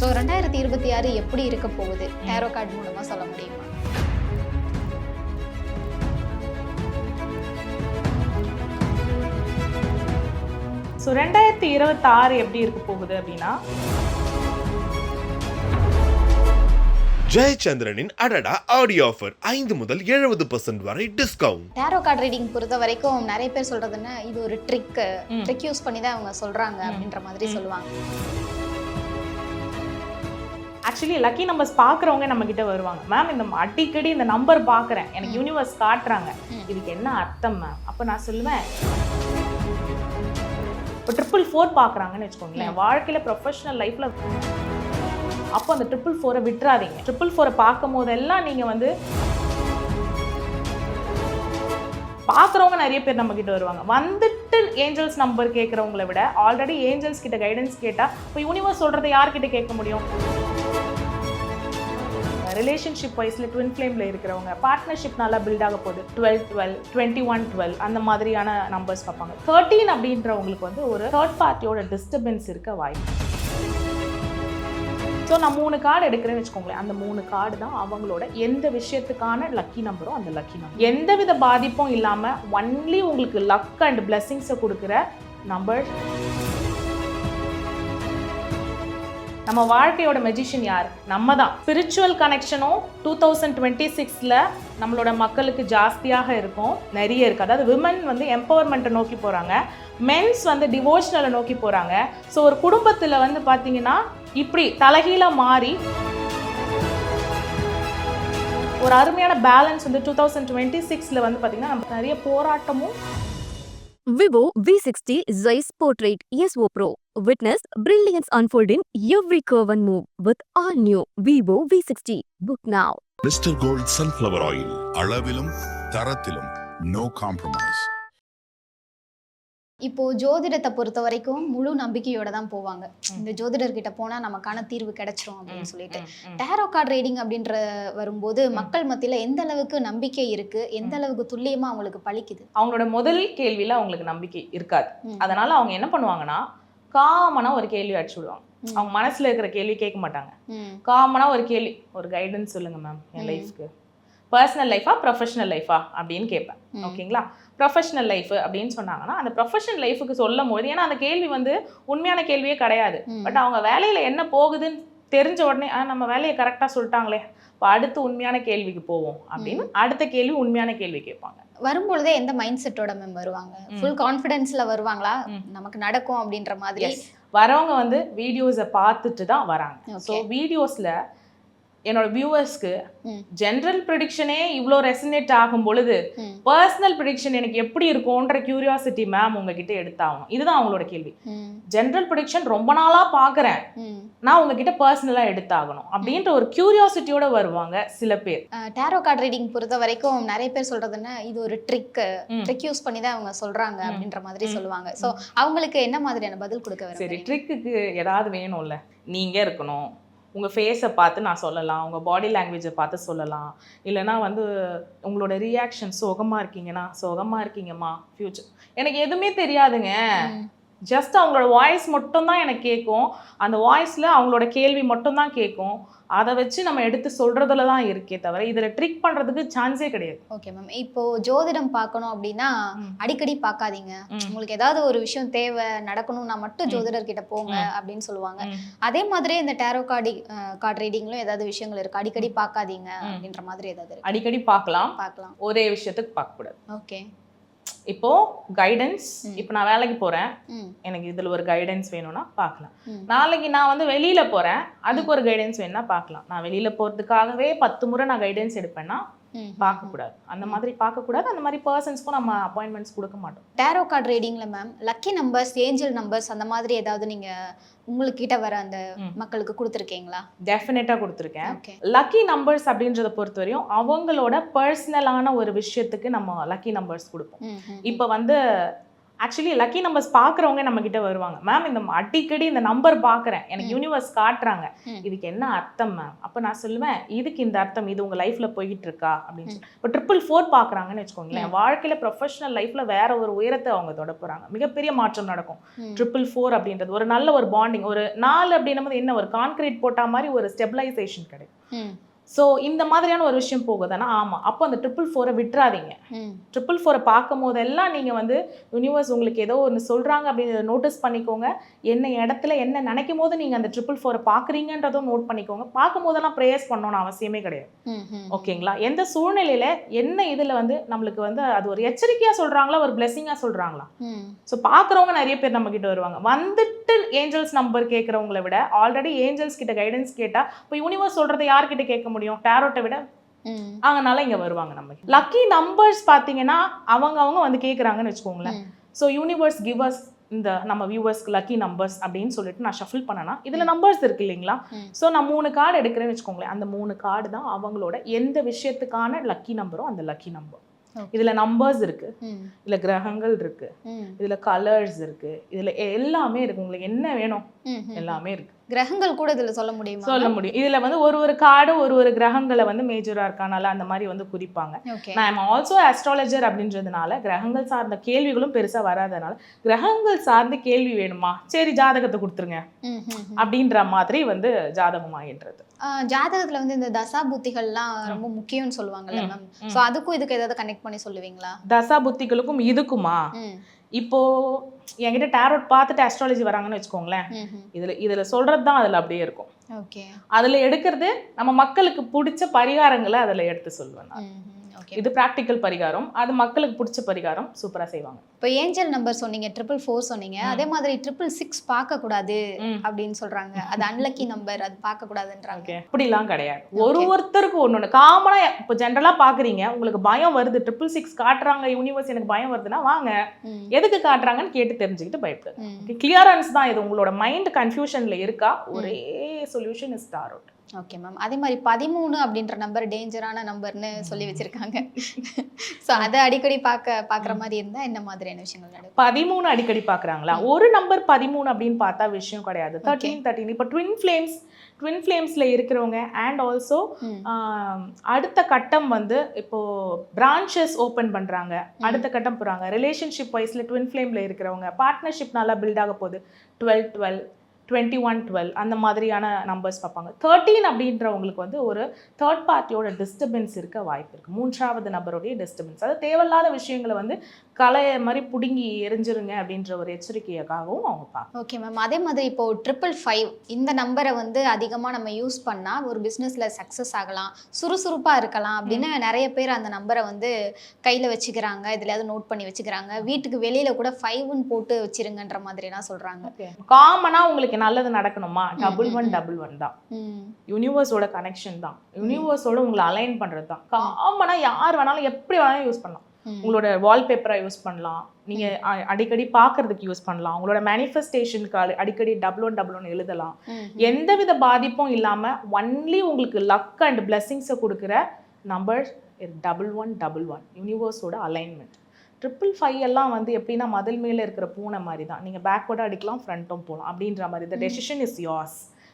So ரெண்டாயிரத்தி இருபத்தி ஆறு எப்படி இருக்க போகுது டேரோ கார்டு மூலமா சொல்ல முடியுமா ஸோ ரெண்டாயிரத்தி இருபத்தாறு எப்படி இருக்க போகுது அப்படின்னா ஜெயச்சந்திரனின் அடடா ஆடியோ ஆஃபர் ஐந்து முதல் எழுபது பர்சன்ட் வரை டிஸ்கவுண்ட் டேரோ கார்டு ரீடிங் பொறுத்த வரைக்கும் நிறைய பேர் சொல்றதுன்னா இது ஒரு ட்ரிக். ட்ரிக் யூஸ் பண்ணி தான் அவங்க சொல்றாங்க. அப்படின்ற மாதிரி. சொல்லுவாங்க ஆக்சுவலி லக்கி நம்பர்ஸ் பார்க்குறவங்க நம்ம கிட்ட வருவாங்க. மேம் இந்த அடிக்கடி இந்த நம்பர் பார்க்குறேன். எனக்கு. யூனிவர்ஸ் காட்டுறாங்க. இதுக்கு என்ன அர்த்தம் மேம் அப்போ நான் சொல்லுவேன். இப்போ ட்ரிபிள் ஃபோர் பார்க்குறாங்கன்னு வச்சுக்கோங்களேன். வாழ்க்கையில் ப்ரொஃபஷனல் லைஃப்பில் அப்போ அந்த ட்ரிபிள் ஃபோரை விட்டுறாதீங்க. ட்ரிபிள் ஃபோரை பார்க்கும் போதெல்லாம் நீங்கள் வந்து பார்க்குறவங்க நிறைய பேர் நம்ம கிட்ட வருவாங்க. வந்துட்டு ஏஞ்சல்ஸ் நம்பர் கேட்குறவங்கள விட ஆல்ரெடி ஏஞ்சல்ஸ் கிட்ட கைடன்ஸ் கேட்டால் இப்போ யூனிவர்ஸ் சொல்கிறத யார்கிட்ட கேட்க முடியும்? ரிலேஷன்ஷிப் வைஸில் ட்வின் ஃப்ளேமில் இருக்கிறவங்க பார்ட்னர்ஷிப் நல்லா பில்ட் ஆக போகுது. Twelve twelve twenty one twelve அந்த மாதிரியான நம்பர்ஸ் பார்ப்பாங்க. தேர்ட்டீன் அப்படின்றவங்களுக்கு வந்து ஒரு தேர்ட் பார்ட்டியோட டிஸ்டர்பன்ஸ் இருக்க வாய்ப்பு. ஸோ நான் மூணு கார்டு எடுக்கிறேன்னு வச்சுக்கோங்களேன். அந்த மூணு கார்டு தான் அவங்களோட எந்த விஷயத்துக்கான லக்கி நம்பரோ அந்த லக்கி நம்பர் எந்தவித பாதிப்பும் இல்லாமல் ஒன்லி உங்களுக்கு லக் அண்ட் பிளெஸிங்ஸை கொடுக்குற நம்பர் நம்ம வாழ்க்கையோட மெஜிஷியன் யார்? நம்ம தான் ஸ்பிரிச்சுவல் கனெக்ஷனும் டூ தௌசண்ட் டுவெண்ட்டி சிக்ஸில் நம்மளோட மக்களுக்கு ஜாஸ்தியாக இருக்கும். நிறைய இருக்குது அதாவது விமன் வந்து எம்பவர்மெண்ட்டை நோக்கி போகிறாங்க மென்ஸ் வந்து டிவோஷனலை நோக்கி போகிறாங்க ஸோ ஒரு குடும்பத்தில் வந்து பார்த்தீங்கன்னா இப்படி தலைகீழாக மாறி ஒரு அருமையான பேலன்ஸ் வந்து டூ தௌசண்ட் டுவெண்ட்டி சிக்ஸில் வந்து பார்த்தீங்கன்னா நம்ம நிறைய போராட்டமும் Vivo Vivo V60 Zeiss Portrait O pro Witness brilliance unfold in every curve and move with all new Vivo V60. Book now. Mister gold sunflower oil அளவிலும் தரத்திலும் நோ காம்ப்ரமைஸ் இப்போ ஜோதிடத்தை பொறுத்த வரைக்கும் முழு நம்பிக்கையோட தான் போவாங்க. இந்த ஜோதிடர்கிட்ட போனா நமக்கான தீர்வு கிடைச்சிரும் அப்படின்னு சொல்லிட்டு. டேரோ கார்டு ரீடிங் அப்படின்ற வரும்போது மக்கள் மத்தியில எந்த அளவுக்கு நம்பிக்கை இருக்கு? எந்த அளவுக்கு துல்லியமா அவங்களுக்கு பழிக்குது? அவங்களோட முதல் கேள்வியில் அவங்களுக்கு நம்பிக்கை இருக்காது. அதனால அவங்க என்ன பண்ணுவாங்கன்னா காமனா ஒரு கேள்வி அடிச்சு விடுவாங்க. அவங்க மனசுல இருக்கிற கேள்வி கேட்க மாட்டாங்க. காமனா ஒரு கேள்வி ஒரு கைடன்ஸ் சொல்லுங்க மேம் என். லைஃப்க்கு பர்சனல் லைஃபா ப்ரொஃபஷனல் லைஃபா அப்படின்னு கேட்பேன். ஓகேங்களா ப்ரொஃபஷனல் லைஃப் அப்படின்னு சொன்னாங்கன்னா அந்த ப்ரொஃபஷனல் லைஃபுக்கு சொல்லும் போது ஏன்னா அந்த கேள்வி வந்து உண்மையான கேள்வியே கிடையாது. பட் அவங்க வேலையில என்ன போகுதுன்னு தெரிஞ்ச உடனே ஆ நம்ம வேலையை கரெக்டாக சொல்லிட்டாங்களே இப்போ அடுத்து உண்மையான கேள்விக்கு போவோம் அப்படின்னு அடுத்த கேள்வி உண்மையான கேள்வி கேட்பாங்க வரும்பொழுதே எந்த மைண்ட் செட்டோட மேம் வருவாங்க. ஃபுல் கான்ஃபிடென்ஸ்ல வருவாங்களா. நமக்கு நடக்கும் அப்படின்ற மாதிரி. வரவங்க வந்து வீடியோஸை பார்த்துட்டு தான் வராங்க. ஸோ வீடியோஸில் என்னோட வியூவர்ஸ்க்கு. ஜென்ரல் ப்ரிடிக்ஷனே இவ்வளோ ரெசனேட் ஆகும் பொழுது. பர்சனல் ப்ரிடிக்ஷன் எனக்கு எப்படி இருக்கும்ன்ற கியூரியாசிட்டி மேம் உங்ககிட்ட எடுத்தாகணும் இதுதான் அவங்களோட கேள்வி. ஜென்ரல் ப்ரிடிக்ஷன் ரொம்ப நாளாக பார்க்குறேன். நான் உங்ககிட்ட பர்சனலாக எடுத்தாகணும் அப்படின்ற ஒரு கியூரியாசிட்டியோட வருவாங்க சில பேர் டேரோ கார்டு ரீடிங் பொறுத்த வரைக்கும் நிறைய பேர் சொல்றதுன்னா இது ஒரு ட்ரிக். ட்ரிக் யூஸ் பண்ணி தான் அவங்க சொல்றாங்க. அப்படின்ற மாதிரி. சொல்லுவாங்க சோ அவங்களுக்கு என்ன மாதிரியான பதில் கொடுக்க சரி ட்ரிக்குக்கு ஏதாவது வேணும்ல நீங்கள் இருக்கணும் உங்கள் ஃபேஸை பார்த்து நான் சொல்லலாம். உங்கள் பாடி லாங்குவேஜை பார்த்து சொல்லலாம். இல்லைனா வந்து உங்களோட ரியாக்ஷன் சோகமாக இருக்கீங்கன்னா சோகமாக இருக்கீங்கம்மா ஃப்யூச்சர் எனக்கு எதுவுமே தெரியாதுங்க. ஜஸ்ட் அவங்களோட வாய்ஸ் மட்டும்தான் எனக்கு கேட்கும் அந்த வாய்ஸில் அவங்களோட கேள்வி மட்டும்தான் கேட்கும் அதை வச்சு நம்ம எடுத்து சொல்கிறதுல தான் இருக்கே தவிர இதில் ட்ரிக் பண்ணுறதுக்கு சான்ஸே கிடையாது. ஓகே மேம் இப்போ ஜோதிடம் பார்க்கணும் அப்படின்னா. அடிக்கடி பார்க்காதீங்க. உங்களுக்கு ஏதாவது ஒரு விஷயம் தேவை நடக்கணும்னா மட்டும் ம். ஜோதிடர் கிட்ட போங்க. அப்படின்னு சொல்லுவாங்க. அதே மாதிரியே இந்த டேரோ கார்டு கார்டு ரீடிங்லும் ஏதாவது விஷயங்கள் இருக்கு. அடிக்கடி பார்க்காதீங்க. அப்படின்ற மாதிரி ஏதாவது அடிக்கடி பார்க்கலாம். பார்க்கலாம். ஒரே விஷயத்துக்கு பார்க்கக்கூடாது. ஓகே இப்போ கைடன்ஸ். இப்போ நான் வேலைக்கு போகிறேன் ம் எனக்கு இதில் ஒரு கைடன்ஸ் வேணும்னா பார்க்கலாம். நாளைக்கு நான் வந்து வெளியில் போகிறேன் அதுக்கு ஒரு கைடன்ஸ் வேணும்னா பார்க்கலாம் நான் வெளியில் போகிறதுக்காகவே பத்து முறை நான் கைடன்ஸ் எடுப்பேன்னா. பார்க்கக்கூடாது. அந்த மாதிரி பார்க்கக்கூடாது. அந்த மாதிரி பர்சன்ஸ்க்கும் நம்ம அப்பாயின்மெண்ட்ஸ் கொடுக்க மாட்டோம். Tarot card ரீடிங்ல ma'am lucky numbers angel numbers அந்த மாதிரி ஏதாவது நீங்க உங்களுக்கு கிட்ட வர அந்த. மக்களுக்கு கொடுத்துருக்கீங்களா? டெஃபினட்டாக கொடுத்துருக்கேன். லக்கி நம்பர்ஸ் அப்படின்றத பொறுத்தவரையும் அவங்களோட பர்சனலான ஒரு விஷயத்துக்கு நம்ம லக்கி நம்பர்ஸ் கொடுப்போம். இப்போ வந்து ஆக்சுவலி லக்கி நம்பர்ஸ் பார்க்குறவங்க நம்ம கிட்ட வருவாங்க. மேம் இந்த அடிக்கடி இந்த நம்பர் பார்க்குறேன். எனக்கு யூனிவர்ஸ் காட்டுறாங்க. இதுக்கு என்ன அர்த்தம் மேம் அப்போ நான் சொல்லுவேன் இதுக்கு இந்த அர்த்தம் இது உங்கள் லைஃப்பில் போய்கிட்டு இருக்கா அப்படின்னு சொல்லி. இப்போ ட்ரிபிள் ஃபோர் பார்க்குறாங்கன்னு வச்சுக்கோங்களேன் வாழ்க்கையில் ப்ரொஃபஷனல் லைஃப்பில் வேற ஒரு உயரத்தை அவங்க தொட போகிறாங்க மிகப்பெரிய மாற்றம் நடக்கும். ட்ரிபிள் ஃபோர் அப்படின்றது ஒரு நல்ல ஒரு பாண்டிங் ஒரு நாலு அப்படின்னும் போது என்ன ஒரு கான்கிரீட் போட்ட மாதிரி ஒரு ஸ்டெபிலைசேஷன் கிடைக்கும். ஸோ இந்த மாதிரியான ஒரு விஷயம் போகுதுன்னா ஆமாம் அப்போ அந்த ட்ரிபிள் ஃபோரை விட்டுறாதீங்க. ட்ரிபிள் ஃபோரை பார்க்கும் போதெல்லாம் நீங்கள் வந்து யூனிவர்ஸ் உங்களுக்கு ஏதோ ஒன்று சொல்கிறாங்க அப்படின்னு நோட்டீஸ் பண்ணிக்கோங்க. என்ன இடத்துல என்ன நினைக்கும் போது நீங்கள் அந்த ட்ரிபிள் ஃபோரை பார்க்குறீங்கன்றதும் நோட் பண்ணிக்கோங்க. பார்க்கும் போதெல்லாம் ப்ரேயர்ஸ் பண்ணணும்னு அவசியமே கிடையாது. ஓகேங்களா? எந்த சூழ்நிலையில் என்ன இதில் வந்து நம்மளுக்கு வந்து அது ஒரு எச்சரிக்கையாக சொல்கிறாங்களா ஒரு பிளெஸிங்காக சொல்கிறாங்களா. ஸோ பார்க்குறவங்க நிறைய பேர் நம்ம கிட்ட வருவாங்க. வந்துட்டு ஏஞ்சல்ஸ் நம்பர் கேட்குறவங்கள விட ஆல்ரெடி ஏஞ்சல்ஸ் கிட்ட கைடன்ஸ் கேட்டால் இப்போ யூனிவர்ஸ் சொல்கிறத யார்கிட்ட கேட்க முடியும்? டேரோட்டை விட. அதனால இங்கே வருவாங்க நம்ம லக்கி நம்பர்ஸ் பார்த்தீங்கன்னா அவங்க அவங்க வந்து கேட்குறாங்கன்னு வச்சுக்கோங்களேன். ஸோ யூனிவர்ஸ் கிவர்ஸ் இந்த நம்ம வியூவர்ஸ்க்கு லக்கி நம்பர்ஸ் அப்படின்னு சொல்லிட்டு நான் ஷஃபில் பண்ணனா இதில் நம்பர்ஸ் இருக்கு இல்லைங்களா. ஸோ நான் மூணு கார்டு எடுக்கிறேன்னு வச்சுக்கோங்களேன் அந்த மூணு கார்டு தான் அவங்களோட எந்த விஷயத்துக்கான லக்கி நம்பரோ அந்த லக்கி நம்பர். இதில் நம்பர்ஸ் இருக்கு. இதில் கிரகங்கள் இருக்கு. இதில் கலர்ஸ் இருக்கு இதில் எல்லாமே இருக்கு உங்களுக்கு என்ன வேணும். எல்லாமே இருக்கு கிரகங்கள் கூட இதுல சொல்ல முடியுமா? சொல்ல முடியும். இதில் வந்து ஒரு ஒரு கார்டு ஒரு ஒரு கிரகங்களை வந்து மேஜராக இருக்கானால அந்த மாதிரி வந்து குறிப்பாங்க. நான் ஆல்சோ அஸ்ட்ராலஜர் அப்படின்றதுனால கிரகங்கள் சார்ந்த கேள்விகளும் பெருசாக வராதனால கிரகங்கள் சார்ந்த கேள்வி வேணுமா? சரி ஜாதகத்தை கொடுத்துருங்க. அப்படின்ற மாதிரி வந்து ஜாதகம் ஆகின்றது ஆஹ் ஜாதகத்துல வந்து இந்த தசா புத்திகள்லாம் ரொம்ப முக்கியம்னு சொல்லுவாங்கல்ல மேம். சோ அதுக்கும் இதுக்கு ஏதாவது கனெக்ட் பண்ணி சொல்லுவீங்களா? தசா புத்திகளுக்கும் இதுக்குமா இப்போ என்கிட்ட டேரோட் பார்த்துட்டு அஸ்ட்ராலஜி வராங்கன்னு வச்சுக்கோங்களேன். இதுல இதுல சொல்றது தான் அதுல அப்படியே இருக்கும் ஓகே அதுல எடுக்கிறது நம்ம மக்களுக்கு பிடிச்ச பரிகாரங்களை அதுல எடுத்து சொல்லுவேன் நான். இது ப்ராக்டிக்கல் பரிகாரம். அது மக்களுக்கு பிடிச்ச பரிகாரம். சூப்பரா செய்வாங்க. இப்போ ஏஞ்சல் நம்பர் சொன்னீங்க ட்ரிபிள் ஃபோர் சொன்னீங்க. அதே மாதிரி ட்ரிபிள் சிக்ஸ் பார்க்க கூடாது ம். அப்படின்னு சொல்றாங்க. அது அன்லக்கி நம்பர் அது பார்க்க கூடாதுன்றாங்க ஓகே அப்படிலாம் கிடையாது. ஒரு ஒருத்தருக்கு ஒன்று ஒன்று காமனாக இப்போ ஜென்ரலாக பார்க்குறீங்க. உங்களுக்கு பயம் வருது ட்ரிபிள் சிக்ஸ் காட்டுறாங்க யூனிவர்ஸ் எனக்கு பயம் வருதுன்னா வாங்க. எதுக்கு காட்டுறாங்கன்னு கேட்டு தெரிஞ்சுக்கிட்டு பயப்படுங்க கிளியரன்ஸ் தான் இது. உங்களோட மைண்ட் கன்ஃபியூஷனில் இருக்கா? ஒரே solution is tarot okay ma'am அதே மாதிரி பதிமூணு அப்படின்ற நம்பர் டேஞ்சரான நம்பர்னு சொல்லி வச்சிருக்காங்க. ஸோ அதை அடிக்கடி பார்க்க பார்க்குற மாதிரி இருந்தா என்ன மாதிரியான விஷயங்கள் நடக்கும்? பதிமூணு அடிக்கடி பார்க்குறாங்களா? ஒரு நம்பர் பதிமூணு அப்படின்னு பார்த்தா விஷயம் கிடையாது. தேர்ட்டீன் தேர்ட்டின் இப்போ ட்வின் ஃப்ளேம்ஸ் ட்வின் ஃப்ளேம்ஸில் இருக்கிறவங்க அண்ட் ஆல்சோ. அடுத்த கட்டம் வந்து இப்போ பிரான்ச்சஸ் ஓப்பன் பண்ணுறாங்க அடுத்த கட்டம் போகிறாங்க ரிலேஷன்ஷிப் வைஸில் ட்வின் ஃப்ளேமில் இருக்கிறவங்க பார்ட்னர்ஷிப் நல்லா பில்ட் ஆக போகுது. Twelve twelve twenty one twelve அந்த மாதிரியான நம்பர்ஸ் பார்ப்பாங்க. தேர்ட்டீன் அப்படின்றவங்களுக்கு வந்து ஒரு தேர்ட் பார்ட்டியோட டிஸ்டர்பன்ஸ் இருக்க வாய்ப்பு இருக்குது மூன்றாவது நபருடைய டிஸ்டர்பன்ஸ் அது தேவையில்லாத விஷயங்களை வந்து கலைய மாதிரி பிடுங்கி எரிஞ்சிருங்க அப்படின்ற ஒரு எச்சரிக்கையாகவும் அவங்க பார்ப்பாங்க. ஓகே மேம் அதே மாதிரி இப்போ ட்ரிபிள் ஃபைவ் இந்த நம்பரை வந்து அதிகமாக நம்ம யூஸ் பண்ணால் ஒரு பிஸ்னஸில் சக்ஸஸ் ஆகலாம் சுறுசுறுப்பாக இருக்கலாம் அப்படின்னு நிறைய பேர் அந்த நம்பரை வந்து கையில் வச்சுக்கிறாங்க. எதுலையாவது நோட் பண்ணி வச்சுக்கிறாங்க. வீட்டுக்கு வெளியில் கூட ஃபைவ்னு போட்டு வச்சிருங்கன்ற மாதிரிலாம் சொல்கிறாங்க காமனாக உங்களுக்கு நல்லது நடக்கணுமா? டபுள் ஒன் டபுள் ஒன் தான். யூனிவர்ஸோட கனெக்ஷன் தான். யூனிவர்ஸோட உங்களை அலைன் பண்ணுறது தான் காமனாக யார் வேணாலும் எப்படி வேணாலும் யூஸ் பண்ணலாம். உங்களோட வால்பேப்பரை யூஸ் பண்ணலாம். நீங்கள் அடிக்கடி பார்க்கறதுக்கு யூஸ் பண்ணலாம். உங்களோட மேனிஃபெஸ்டேஷனுக்கு அடிக்கடி டபுள் ஒன் டபுள் ஒன் எழுதலாம். எந்தவித பாதிப்பும் இல்லாமல் ஒன்லி உங்களுக்கு லக் அண்ட் பிளெஸ்ஸிங்ஸை கொடுக்குற number double one double one யூனிவர்ஸோட alignment triple five எல்லாம் வந்து எப்படின்னா மதில் மேலே இருக்கிற பூனை மாதிரி தான் நீங்கள் பேக்வர்டாக அடிக்கலாம் ஃப்ரண்ட்டும் போகலாம் அப்படின்ற மாதிரி. த டெசிஷன் இஸ் நீ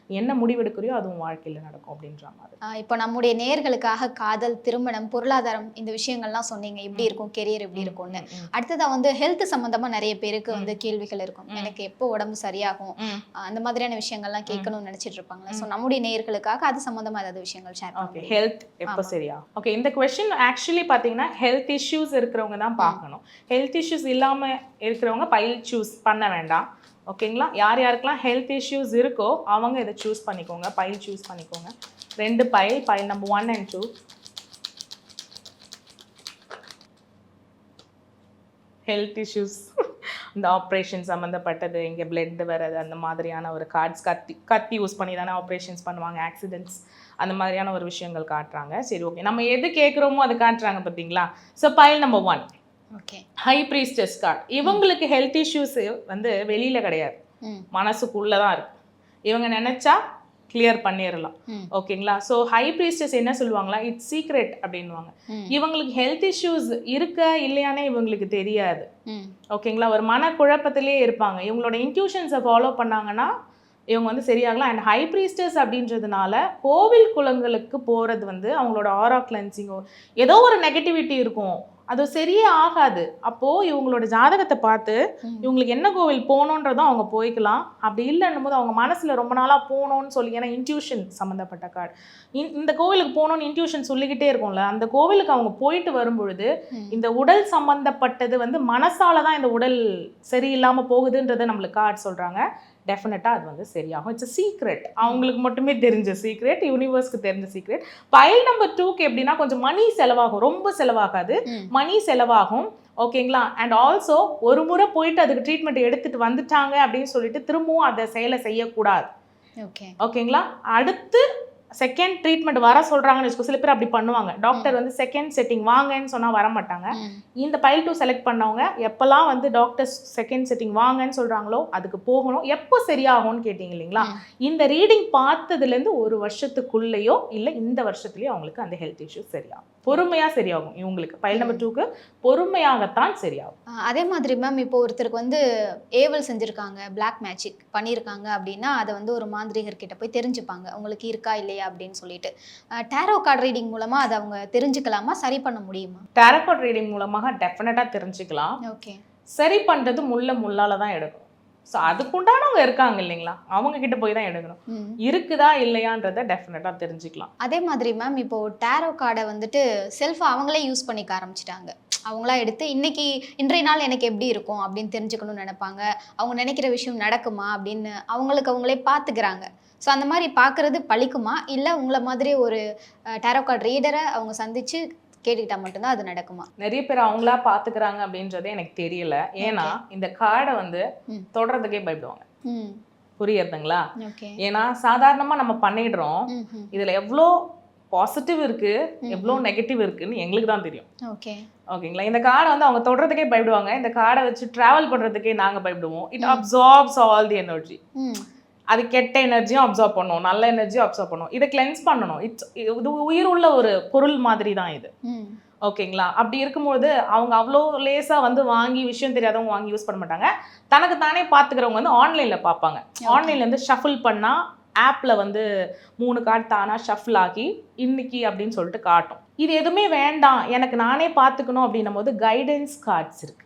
என்ன முடிவெடுக்கிறியோ அதுவும் வாழ்க்கையில் நடக்கும் அப்படின்ற மாதிரி. இப்போ நம்முடைய நேர்களுக்காக காதல் திருமணம் பொருளாதாரம் இந்த விஷயங்கள்லாம் சொன்னீங்க. எப்படி இருக்கும் கெரியர் எப்படி இருக்கும்னு. ம், அடுத்ததா வந்து ஹெல்த் சம்பந்தமா நிறைய பேருக்கு வந்து கேள்விகள் இருக்கும். எனக்கு எப்போ உடம்பு சரியாகும்? அந்த மாதிரியான விஷயங்கள்லாம் கேட்கணும்னு நினைச்சிட்டு இருப்பாங்களா. ஸோ நம்முடைய நேர்களுக்காக அது சம்பந்தமா ஏதாவது விஷயங்கள் ஷேர் ஓகே ஹெல்த் எப்போ சரியா? ஓகே இந்த கொஸ்டின் ஆக்சுவலி பார்த்தீங்கன்னா ஹெல்த் இஷ்யூஸ் இருக்கிறவங்க தான் பார்க்கணும். ஹெல்த் இஷ்யூஸ் இல்லாமல் இருக்கிறவங்க பைல் சூஸ் பண்ண வேண்டாம். ஓகேங்களா? யார் யாருக்கெல்லாம் ஹெல்த் இஷ்யூஸ் இருக்கோ அவங்க இதை சூஸ் பண்ணிக்கோங்க. பைல் சூஸ் பண்ணிக்கோங்க. ரெண்டு pile pile number one and two health issues இந்த ஆப்ரேஷன் சம்மந்தப்பட்டது இங்கே பிளட் வர்றது அந்த மாதிரியான ஒரு கார்ட்ஸ் கத்தி கத்தி யூஸ் பண்ணி தானே ஆப்ரேஷன்ஸ் பண்ணுவாங்க ஆக்சிடென்ட்ஸ் அந்த மாதிரியான ஒரு விஷயங்கள் காட்டுறாங்க. சரி ஓகே நம்ம எது கேட்குறோமோ அது காட்டுறாங்க பார்த்தீங்களா? So pile number one high priestess card இவங்களுக்கு ஹெல்த் இஷ்யூஸ் வந்து வெளியில் கிடையாது. மனசுக்குள்ளே தான் இருக்கு. இவங்க நினச்சா கிளியர் பண்ணிடலாம். ஓகேங்களா ஸோ ஹை ப்ரீஸ்டஸ் என்ன சொல்லுவாங்களா? இட்ஸ் சீக்ரெட் அப்படின்வாங்க. இவங்களுக்கு ஹெல்த் இஷ்யூஸ் இருக்கா இல்லையானே இவங்களுக்கு தெரியாது. ஓகேங்களா ஒரு மனக்குழப்பத்திலே இருப்பாங்க. இவங்களோட இன்ட்யூஷன்ஸை ஃபாலோ பண்ணாங்கன்னா இவங்க வந்து சரியாகலாம். அண்ட் ஹை ப்ரீஸ்டஸ் அப்படின்றதுனால கோவில் குளங்களுக்கு போகிறது வந்து அவங்களோட ஆரா கிளென்சிங்கோ ஏதோ ஒரு நெகட்டிவிட்டி இருக்கும். அது சரியே ஆகாது அப்போது இவங்களோட ஜாதகத்தை பார்த்து. இவங்களுக்கு என்ன கோவில் போகணுன்றதும் அவங்க போய்க்கலாம் அப்படி இல்லைன்னும் போது அவங்க மனசில் ரொம்ப நாளாக போகணும்னு சொல்லி ஏன்னா இன்ட்யூஷன் சம்மந்தப்பட்ட கார்டு இந்த கோவிலுக்கு போகணும்னு இன்ட்யூஷன் சொல்லிக்கிட்டே இருக்கும்ல அந்த கோவிலுக்கு அவங்க போயிட்டு வரும்பொழுது. இந்த உடல் சம்பந்தப்பட்டது வந்து மனசால தான் இந்த உடல் சரியில்லாமல் போகுதுன்றதை நம்மளுக்கு கார்டு சொல்கிறாங்க டெஃபினட்டாக அது வந்து சரியாகும். இட்ஸ் சீக்ரெட் அவங்களுக்கு மட்டுமே தெரிஞ்ச சீக்ரெட் யூனிவர்ஸ்க்கு தெரிஞ்ச சீக்ரெட் பைல் நம்பர் டூக்கு எப்படின்னா கொஞ்சம் மணி செலவாகும். ரொம்ப செலவாகாது. மணி செலவாகும். ஓகேங்களா அண்ட் ஆல்சோ ஒரு முறை போயிட்டு அதுக்கு ட்ரீட்மெண்ட் எடுத்துட்டு வந்துட்டாங்க அப்படின்னு சொல்லிட்டு திரும்பவும் அதை செயலை செய்யக்கூடாது. ஓகே ஓகேங்களா அடுத்து செகண்ட் ட்ரீட்மெண்ட் வர சொல்றாங்கன்னு வச்சுக்கோ சில பேர் அப்படி பண்ணுவாங்க. டாக்டர் வந்து செகண்ட் செட்டிங் வாங்கன்னு சொன்னா வர மாட்டாங்க. இந்த பைல் டூ செலக்ட் பண்ணவங்க எப்போல்லாம் வந்து டாக்டர்ஸ் செகண்ட் செட்டிங் வாங்கன்னு சொல்றாங்களோ அதுக்கு போகணும். எப்போ சரியாகும்னு கேட்டிங்க இல்லைங்களா. இந்த ரீடிங் பார்த்ததுலேருந்து ஒரு வருஷத்துக்குள்ளேயோ இல்லை இந்த வருஷத்துலயோ அவங்களுக்கு அந்த ஹெல்த் இஷ்யூஸ் சரியாகும். பொறுமையாக சரியாகும். இவங்களுக்கு. பைல் நம்பர் டூக்கு பொறுமையாகத்தான் சரியாகும். அதே மாதிரி மேம் இப்போ ஒருத்தருக்கு வந்து ஏவல் செஞ்சுருக்காங்க பிளாக் மேஜிக் பண்ணியிருக்காங்க அப்படின்னா அதை வந்து ஒரு மாந்திரிகர் கிட்ட போய் தெரிஞ்சுப்பாங்க. உங்களுக்கு இருக்கா இல்லையா? அப்படின்னு சொல்லிட்டு. டேரோ கார்டு ரீடிங் மூலமா அதை அவங்க தெரிஞ்சுக்கலாமா? சரி பண்ண முடியுமா? டேரக்கோட் ரீடிங் மூலமாக டெஃபினட்டாக தெரிஞ்சுக்கலாம். ஓகே சரி பண்ணுறது முள்ள முள்ளால தான் எடுக்கும். ஸோ அதுக்குண்டானவங்க இருக்காங்க இல்லைங்களா? அவங்க கிட்ட போய் தான் எடுக்கணும். இருக்குதா இல்லையான்றதை டெஃபினட்டாக தெரிஞ்சுக்கலாம். அதே மாதிரி மேம் இப்போ டேரோ கார்டை வந்துட்டு செல்ஃப் அவங்களே யூஸ் பண்ணிக்க ஆரம்பிச்சிட்டாங்க. அவங்களா எடுத்து இன்னைக்கு இன்றைய நாள் எனக்கு எப்படி இருக்கும் அப்படின்னு தெரிஞ்சுக்கணும்னு நினைப்பாங்க. அவங்க நினைக்கிற விஷயம் நடக்குமா அப்படின்னு அவங்களுக்கு அவங்களே பார்த்துக்கிறாங்க. ஸோ அந்த மாதிரி பார்க்கறது பழிக்குமா? இல்லை உங்களை மாதிரி ஒரு டேரோ கார்டு ரீடரை அவங்க சந்திச்சு கேட்டுக்கிட்டா மட்டும்தான் அது நடக்குமா? நிறைய பேர் அவங்களா பார்த்துக்கிறாங்க அப்படின்றதே எனக்கு தெரியல. ஏன்னா இந்த கார்டை வந்து ம். தொடறதுக்கே பயப்படுவாங்க. ஓகே ஏன்னா சாதாரணமாக நம்ம பண்ணிடுறோம். இதில் எவ்வளோ பாசிட்டிவ் இருக்கு எவ்வளோ நெகட்டிவ் இருக்குன்னு எங்களுக்கு தான் தெரியும். ஓகே ஓகேங்களா இந்த கார்டை வந்து அவங்க தொடறதுக்கே பயப்படுவாங்க. இந்த கார்டை வச்சு ட்ராவல் பண்ணுறதுக்கே நாங்கள் பயப்படுவோம். It. Absorbs all the energy அது கெட்ட எனர்ஜியும் அப்சார்ப் பண்ணும் நல்ல எனர்ஜியும் அப்சார்ப் பண்ணும். இதை கிளென்ஸ் பண்ணணும். இட்ஸ் இது உயிர் உள்ள ஒரு பொருள் மாதிரி தான் இது ஓகேங்களா? அப்படி இருக்கும்போது அவங்க அவ்வளோ லேசாக வந்து வாங்கி விஷயம் தெரியாதவங்க வாங்கி யூஸ் பண்ண மாட்டாங்க. தனக்கு தானே பார்த்துக்கிறவங்க வந்து ஆன்லைனில் பார்ப்பாங்க ஆன்லைன்ல இருந்து ஷஃபிள் பண்ணால் ஆப்பில் வந்து மூணு கார்டு தானாக ஷஃபிள் ஆகி இன்னைக்கு அப்படின்னு சொல்லிட்டு காட்டும். இது எதுவுமே வேண்டாம். எனக்கு நானே பார்த்துக்கணும் அப்படின்னும் போது கைடன்ஸ் கார்ட்ஸ் இருக்கு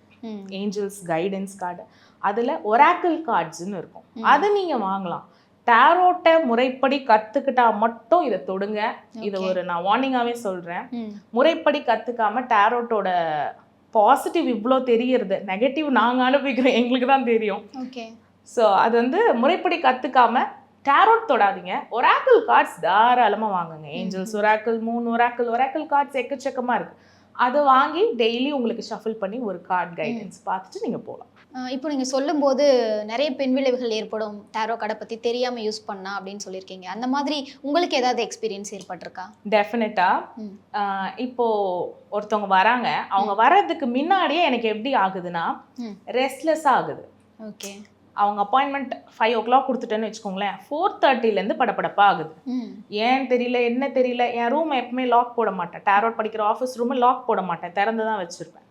ஏஞ்சல்ஸ் கைடன்ஸ் கார்டு அதில் ஒராக்கிள் கார்ட்ஸ்னு இருக்கும். அது நீங்கள் வாங்கலாம். டேரோட்டை முறைப்படி கற்றுக்கிட்டா மட்டும் இதை தொடுங்க. இது. ஒரு நான் வார்னிங்காகவே சொல்கிறேன் முறைப்படி கற்றுக்காம டேரோட்டோட பாசிட்டிவ் இவ்வளோ தெரியறது. நெகட்டிவ் நாங்கள் அனுப்பிக்கிறோம் எங்களுக்கு தான் தெரியும். ஓகே. ஸோ அது வந்து முறைப்படி கற்றுக்காம டேரோட் தொடாதீங்க. ஒராக்கிள் கார்ட்ஸ் தாராளமாக வாங்குங்க. ஏஞ்சல்ஸ் ஒராக்கிள் மூணு ஒராக்கிள் ஒராக்கிள் கார்ட்ஸ் எக்கச்சக்கமாக இருக்குது அதை வாங்கி டெய்லி உங்களுக்கு ஷஃபிள் பண்ணி ஒரு கார்டு கைடன்ஸ் பார்த்துட்டு நீங்கள் போகலாம் இப்போ நீங்கள் சொல்லும்போது நிறைய பெண் விளைவுகள் ஏற்படும். டேரோ கார்டை பற்றி தெரியாமல் யூஸ் பண்ணா அப்படின்னு சொல்லியிருக்கீங்க. அந்த மாதிரி உங்களுக்கு ஏதாவது எக்ஸ்பீரியன்ஸ் ஏற்பட்டிருக்கா? டெஃபினட்டாக ம். இப்போ ஒருத்தவங்க வராங்க. அவங்க வர்றதுக்கு முன்னாடியே எனக்கு எப்படி ஆகுதுன்னா. ரெஸ்ட்லெஸ் ஆகுது. ஓகே. அவங்க அப்பாயின்மெண்ட் ஃபைவ் ஓ கிளாக் கொடுத்துட்டேன்னு வச்சுக்கோங்களேன் ஃபோர் தேர்ட்டிலேருந்து படபடப்பா ஆகுது. ஏன் தெரியல என்ன தெரியல? என் ரூம் எப்பவுமே லாக் போட மாட்டேன். டேரோட் படிக்கிற ஆஃபீஸ் ரூமை லாக் போட மாட்டேன். திறந்து தான் வச்சுருப்பேன்.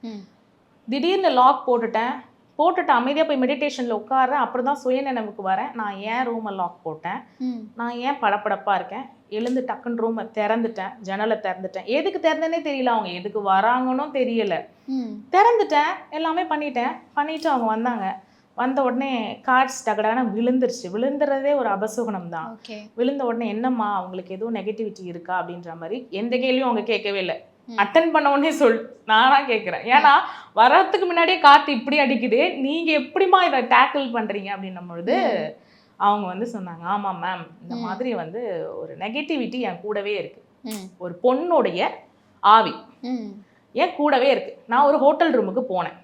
திடீர்னு லாக் போட்டுட்டேன். போட்டுட்டு அமைதியாக போய் மெடிடேஷனில் உட்கார்றேன். அப்புறம் தான் சுயநினைவுக்கு வரேன். நான் ஏன் ரூமை லாக் போட்டேன்? நான் ஏன் படபடப்பாக இருக்கேன்? எழுந்து டக்குன்னு ரூமை திறந்துட்டேன். ஜன்னலை திறந்துட்டேன். எதுக்கு திறந்தேனே தெரியல. அவங்க எதுக்கு வராங்கன்னும் தெரியல. திறந்துட்டேன். எல்லாமே பண்ணிட்டேன். பண்ணிட்டு அவங்க வந்தாங்க. வந்த உடனே கார்ட்ஸ் டகடான விழுந்துருச்சு. விழுந்துறதே ஒரு அபசுகுணம் தான் விழுந்த உடனே என்னம்மா அவங்களுக்கு எதுவும் நெகட்டிவிட்டி இருக்கா அப்படின்ற மாதிரி எந்த கேள்வியும் அவங்க கேட்கவே இல்லை. அட்டன் பண்ண உடனே சொல். நானா கேட்குறேன். ஏன்னா வர்றதுக்கு முன்னாடியே காற்று இப்படி அடிக்குது. நீங்க எப்படிம்மா இதை டேக்கிள் பண்றீங்க அப்படின்னும் பொழுது அவங்க வந்து சொன்னாங்க ஆமா மேம் இந்த. மாதிரி வந்து ஒரு நெகட்டிவிட்டி என் கூடவே இருக்கு. ஒரு பொண்ணுடைய ஆவி என் கூடவே இருக்கு. நான் ஒரு ஹோட்டல் ரூமுக்கு போனேன்.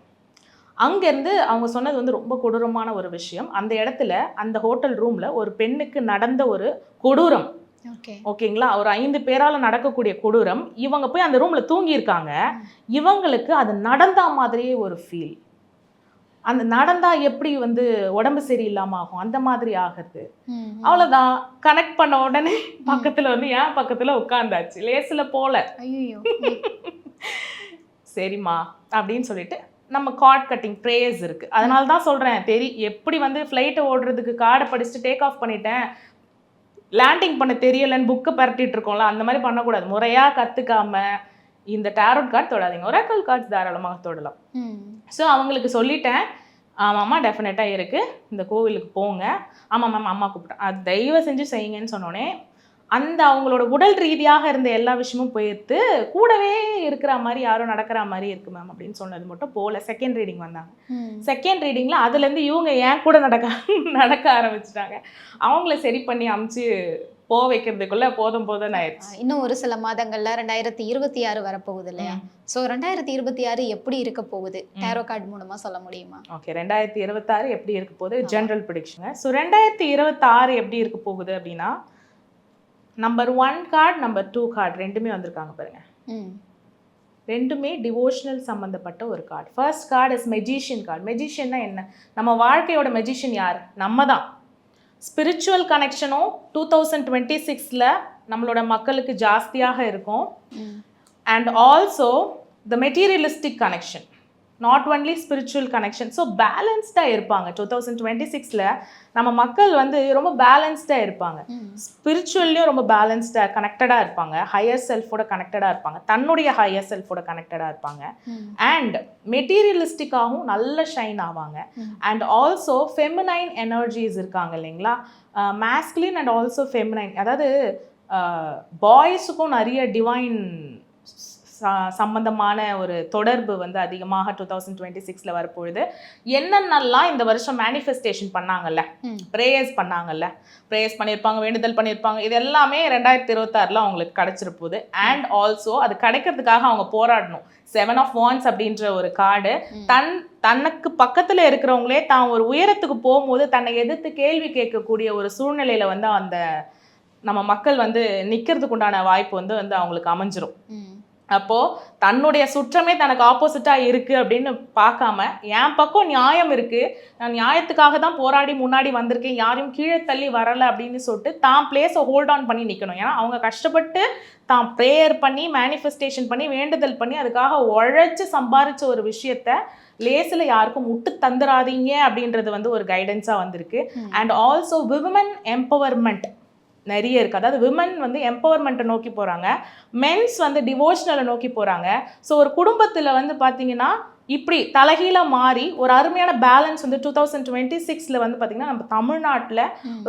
அங்கேருந்து அவங்க சொன்னது வந்து ரொம்ப கொடூரமான ஒரு விஷயம். அந்த இடத்துல அந்த ஹோட்டல் ரூம்ல ஒரு பெண்ணுக்கு நடந்த ஒரு கொடூரம். ஓகே. ஓகேங்களா? ஒரு ஐந்து பேரால நடக்கக்கூடிய கொடூரம். இவங்க போய் அந்த ரூம்ல தூங்கி இருக்காங்க இவங்களுக்கு அது நடந்த மாதிரியே ஒரு ஃபீல் அந்த நடந்தா எப்படி வந்து உடம்பு சரியில்லாம ஆகும்? அந்த மாதிரி ஆகுது. அவ்வளவுதான். கனெக்ட் பண்ண உடனே பக்கத்துல வந்து ஏன் பக்கத்துல உட்காந்தாச்சு லேசில் போல. சரிம்மா. அப்படின்னு சொல்லிட்டு நம்ம கார்ட் கட்டிங் ப்ரேயர்ஸ் இருக்கு. அதனால தான் சொல்றேன் தெரி எப்படி வந்து ஃப்ளைட்டை ஓடுறதுக்கு கார்டை படிச்சுட்டு டேக் ஆஃப் பண்ணிட்டேன் லேண்டிங் பண்ண தெரியலன்னு புக்கை பரட்டிட்டு இருக்கோம்ல அந்த மாதிரி பண்ணக்கூடாது. முறையா கத்துக்காம இந்த டேரோட் கார்டு தொடாதீங்க. ஒராக்கல் கார்ட்ஸ் தாராளமாக தொடலாம். ஸோ அவங்களுக்கு சொல்லிட்டேன். ஆமாம்மா டெஃபினட்டாக இருக்குது இந்த கோவிலுக்கு போங்க. ஆமாம் மேம் அம்மா கூப்பிட்டேன் அது தயவு செஞ்சு செய்யுங்கன்னு சொன்னோடனே அந்த அவங்களோட உடல் ரீதியாக இருந்த எல்லா விஷயமும் போயிடுத்து கூடவே இருக்கிற மாதிரி யாரும் நடக்கிற மாதிரி இருக்கு மேம் அப்படின்னு சொன்னது மட்டும் போகல செகண்ட் ரீடிங் வந்தாங்க. செகண்ட் ரீடிங்கில் அதுலேருந்து இவங்க ஏன் கூட நடக்க நடக்க ஆரம்பிச்சிட்டாங்க. அவங்கள சரி பண்ணி அமுச்சு போ வைக்கிறதுக்குள்ள போதும் போதும்னு ஆயிடுச்சு. இன்னும் ஒரு சில மாதங்கள்ல ரெண்டாயிரத்தி இருபத்தி ஆறு வரப்போகுது இல்லையா? சோ ரெண்டாயிரத்தி இருபத்தி ஆறு எப்படி இருக்க போகுது? டேரோ கார்டு மூலமா சொல்ல முடியுமா? ஓகே ரெண்டாயிரத்தி இருபத்தாறு எப்படி இருக்க போகுது? ஜென்ரல் ப்ரிடிக்ஷன் ஸோ ரெண்டாயிரத்தி இருபத்தாறு எப்படி இருக்க போகுது அப்படின்னா number one card number two card ரெண்டுமே வந்திருக்காங்க பாருங்க. ம். ரெண்டுமே டிவோஷனல் சம்மந்தப்பட்ட ஒரு card first card is magician card மெஜிஷியன்னா என்ன? நம்ம வாழ்க்கையோட மெஜிஷியன் யார்? நம்ம தான் ஸ்பிரிச்சுவல் கனெக்ஷனும் டூ தௌசண்ட் டுவெண்ட்டி சிக்ஸில் நம்மளோட மக்களுக்கு ஜாஸ்தியாக இருக்கும். And also the materialistic connection not only spiritual connection so பேலன்ஸ்டாக இருப்பாங்க. டூ தௌசண்ட் டுவெண்ட்டி சிக்ஸில் நம்ம மக்கள் வந்து ரொம்ப பேலன்ஸ்டாக இருப்பாங்க. ஸ்பிரிச்சுவல்லையும் ரொம்ப பேலன்ஸ்டாக கனெக்டடாக இருப்பாங்க. ஹையர் செல்ஃபோட கனெக்டடாக இருப்பாங்க. தன்னுடைய ஹையர் செல்ஃபோட கனெக்டடாக இருப்பாங்க. அண்ட் மெட்டீரியலிஸ்டிக்காகவும் நல்ல ஷைன் ஆவாங்க. அண்ட் ஆல்சோ ஃபெமினைன் எனர்ஜிஸ் இருக்காங்க இல்லைங்களா? மேஸ்குலின் அண்ட் ஆல்சோ ஃபெமினைன் அதாவது பாய்ஸுக்கும் நிறைய டிவைன் சம்பந்தமான ஒரு தொடர்பு வந்து அதிகமாக டூ தௌசண்ட் டுவெண்ட்டி சிக்ஸில் வரப்பொழுது என்னென்னலாம் இந்த வருஷம் மேனிஃபெஸ்டேஷன் பண்ணாங்கல்ல. ப்ரேயர்ஸ் பண்ணாங்கல்ல? ப்ரேயர்ஸ் பண்ணியிருப்பாங்க வேண்டுதல் பண்ணியிருப்பாங்க இது எல்லாமே ரெண்டாயிரத்தி இருபத்தாறில் அவங்களுக்கு கிடைச்சிட போகுது. அண்ட் ஆல்சோ அது கிடைக்கிறதுக்காக அவங்க போராடணும். செவன் ஆஃப் வான்ஸ் அப்படின்ற ஒரு கார்டு. தன் தனக்கு பக்கத்தில் இருக்கிறவங்களே தான் ஒரு உயரத்துக்கு போகும்போது தன்னை எதிர்த்து கேள்வி கேட்கக்கூடிய ஒரு சூழ்நிலையில வந்து அந்த நம்ம மக்கள் வந்து நிற்கிறதுக்கு உண்டான வாய்ப்பு வந்து வந்து அவங்களுக்கு அமைஞ்சிரும். ம். அப்போ தன்னுடைய சுற்றமே தனக்கு ஆப்போசிட்டா இருக்கு அப்படின்னு பார்க்காம என் பக்கம் நியாயம் இருக்கு நான் நியாயத்துக்காக தான் போராடி முன்னாடி வந்திருக்கேன் யாரையும் கீழே தள்ளி வரல அப்படின்னு சொல்லிட்டு தான் பிளேஸை ஹோல்ட் ஆன் பண்ணி நிற்கணும் ஏன்னா அவங்க கஷ்டப்பட்டு தான் ப்ரேயர் பண்ணி மேனிஃபெஸ்டேஷன் பண்ணி வேண்டுதல் பண்ணி அதுக்காக உழைச்சு சம்பாரிச்ச ஒரு விஷயத்த லேசில் யாருக்கும் முட்டு தந்துடாதீங்க அப்படின்றது வந்து ஒரு கைடன்ஸாக வந்திருக்கு. அண்ட் ஆல்சோ விமன் எம்பவர்மெண்ட் நிறைய இருக்குது அதாவது விமன் வந்து எம்பவர்மெண்ட்டை நோக்கி போகிறாங்க மென்ஸ் வந்து டிவோஷனலை நோக்கி போகிறாங்க ஸோ ஒரு குடும்பத்தில் வந்து பார்த்தீங்கன்னா இப்படி தலைகீழ மாறி ஒரு அருமையான பேலன்ஸ் வந்து டூ தௌசண்ட் டுவெண்ட்டி சிக்ஸில் வந்து பார்த்தீங்கன்னா நம்ம தமிழ்நாட்டில்.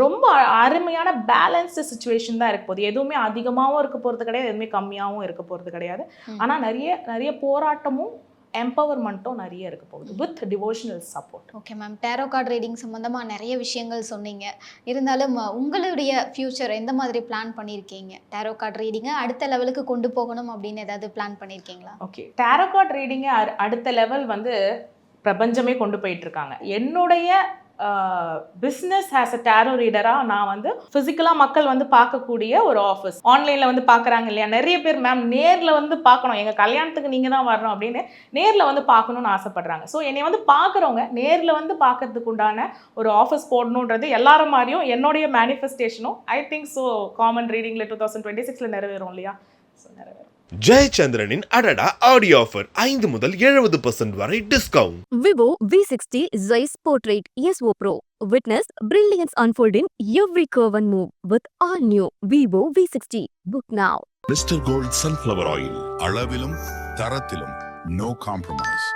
ரொம்ப அருமையான பேலன்ஸ்டு சுச்சுவேஷன் தான் இருக்க போகுது. எதுவுமே அதிகமாகவும் இருக்க போகிறது கிடையாது எதுவுமே கம்மியாகவும் இருக்க போகிறது கிடையாது. ஆனால் நிறைய நிறைய போராட்டமும் எம்பவர்மெண்ட்டும் நிறைய இருக்க போகுது with devotional support okay ma'am tarot card reading சம்பந்தமா நிறைய விஷயங்கள் சொன்னீங்க. இருந்தாலும் உங்களுடைய ஃபியூச்சர் எந்த மாதிரி பிளான் பண்ணியிருக்கீங்க டேரோ கார்டு ரீடிங்கை அடுத்த லெவலுக்கு கொண்டு போகணும் அப்படின்னு ஏதாவது பிளான் பண்ணியிருக்கீங்களா ஓகே டேரோகார்ட் ரீடிங்கை அடுத்த லெவல் வந்து பிரபஞ்சமே கொண்டு போயிட்டு இருக்காங்க. என்னுடைய பிஸ்னஸ் ஹேஸ் அ டேரோ ரீடராக நான் வந்து ஃபிசிக்கலாக மக்கள் வந்து பார்க்கக்கூடிய ஒரு ஆஃபீஸ் ஆன்லைனில் வந்து பார்க்குறாங்க இல்லையா? நிறைய பேர் மேம் நேரில் வந்து பார்க்கணும். எங்கள் கல்யாணத்துக்கு நீங்கள் தான் வரணும் அப்படின்னு நேரில் வந்து பார்க்கணும்னு ஆசைப்பட்றாங்க. ஸோ என்னை வந்து பார்க்குறவங்க நேரில் வந்து பார்க்கறதுக்கு உண்டான ஒரு ஆஃபீஸ் போடணுன்றது எல்லாரும் மாதிரியும் என்னுடைய மேனிஃபெஸ்டேஷனும் ஐ திங்க் ஸோ காமன் ரீடிங்கில் டூ தௌசண்ட் டுவெண்ட்டி சிக்ஸில் நிறைவேறும் இல்லையா? ஸோ நிறைவேறும். ஜெயச்சந்திரனின் அடடா ஆடியோ ஆஃபர் ஐந்து முதல் எழுபது பர்சன்ட் வரை discount Vivo V60 Zeiss Portrait ESO Pro. Witness brilliance unfold in every curve and move with all new Vivo V60. Book now. Mister gold sunflower oil அளவிலும் தரத்திலும் நோ காம்ப்ரமைஸ்